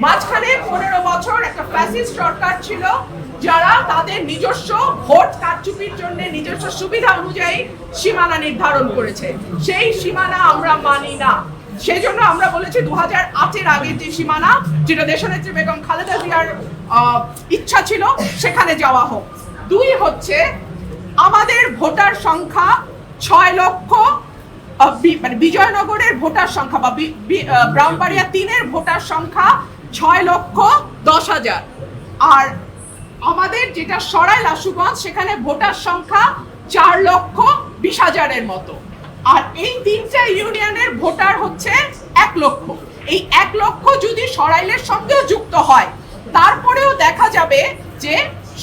মাঝখানে পনেরো বছর একটা ফ্যাসিস্ট সরকার ছিল, যারা তাদের নিজস্ব ভোট কারচুপির জন্য নিজস্ব সুবিধা অনুযায়ী সীমানা নির্ধারণ করেছে। সেই সীমানা আমরা মানি না। সেই জন্য আমরা বলেছি দু হাজার আটের আগের যে সীমানা, যেটা দেশনেত্রী বেগম খালেদা জিয়ার ইচ্ছা ছিল, সেখানে যাওয়া হোক। দুই হচ্ছে, আমাদের ভোটার সংখ্যা ছয় লক্ষ মানে বিজয়নগরের ভোটার সংখ্যা বা বি- বি- ব্রাহ্মণবাড়িয়া তিনের ভোটার সংখ্যা ছয় লক্ষ দশ হাজার। আর আমাদের যেটা সরাই লাসুগঞ্জ সেখানে ভোটার সংখ্যা চার লক্ষ বিশ হাজারের মতো। আর এই তিনটা ইউনিয়নের ভোটার হচ্ছে এক লক্ষ। এই এক লক্ষ যদি সরাইলের সঙ্গেও যুক্ত হয়, তারপরেও দেখা যাবে যে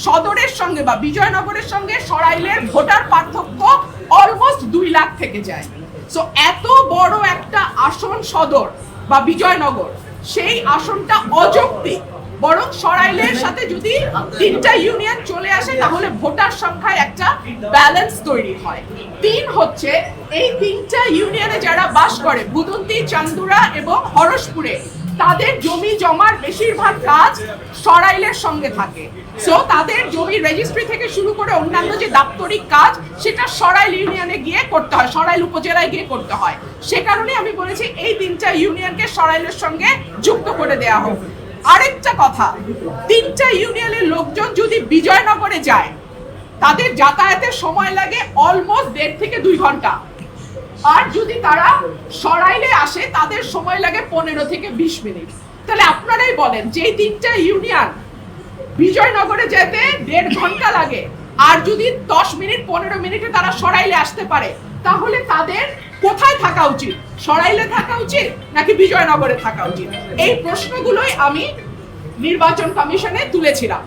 সদরের সঙ্গে বা বিজয়নগরের সঙ্গে সরাইলের ভোটার পার্থক্য অলমোস্ট দুই লাখ থেকে যায়। সো এত বড় একটা আসন সদর বা বিজয়নগর সেই আসনটা অযৌক্তিক। বরং সরাইলের সাথে যদি তিনটা ইউনিয়ন চলে আসে, তাহলে ভোটার সংখ্যায় একটা ব্যালেন্স তৈরি হয়। তিন হচ্ছে, এই তিনটা ইউনিয়নে যারা বাস করে, বুদন্তি, চান্দুরা এবং হরসপুরে তাদের জমি জমার বেশিরভাগ কাজ সরাইলের সঙ্গে থাকে। সো তাদের জমি রেজিস্ট্রি থেকে শুরু করে অন্যান্য যে দাপ্তরিক কাজ, সেটা সরাইল ইউনিয়নে গিয়ে করতে হয়, সরাইল উপজেলায় গিয়ে করতে হয়। সে কারণে আমি বলেছি, এই তিনটা ইউনিয়নকে সরাইলের সঙ্গে যুক্ত করে দেওয়া হোক। আরেকটা কথা, তিনটা ইউনিয়নের লোকজন যদি বিজয়নগরে যায়, তাদের যাতায়াতের সময় লাগে অলমোস্ট দেড় থেকে দুই ঘণ্টা। আর যদি তারা সরাইলে আসে, তাদের সময় লাগে পনেরো থেকে বিশ মিনিট। তাহলে আপনারাই বলেন যে তিনটা ইউনিয়ন বিজয়নগরে যেতে দেড় ঘণ্টা লাগে, আর যদি দশ মিনিট, পনেরো মিনিটে তারা সরাইলে আসতে পারে, তাহলে তাদের কোথায় থাকা উচিত? সরাইলে থাকা উচিত, নাকি বিজয়নগরে থাকা উচিত? এই প্রশ্নগুলোই আমি নির্বাচন কমিশনে তুলেছিলাম।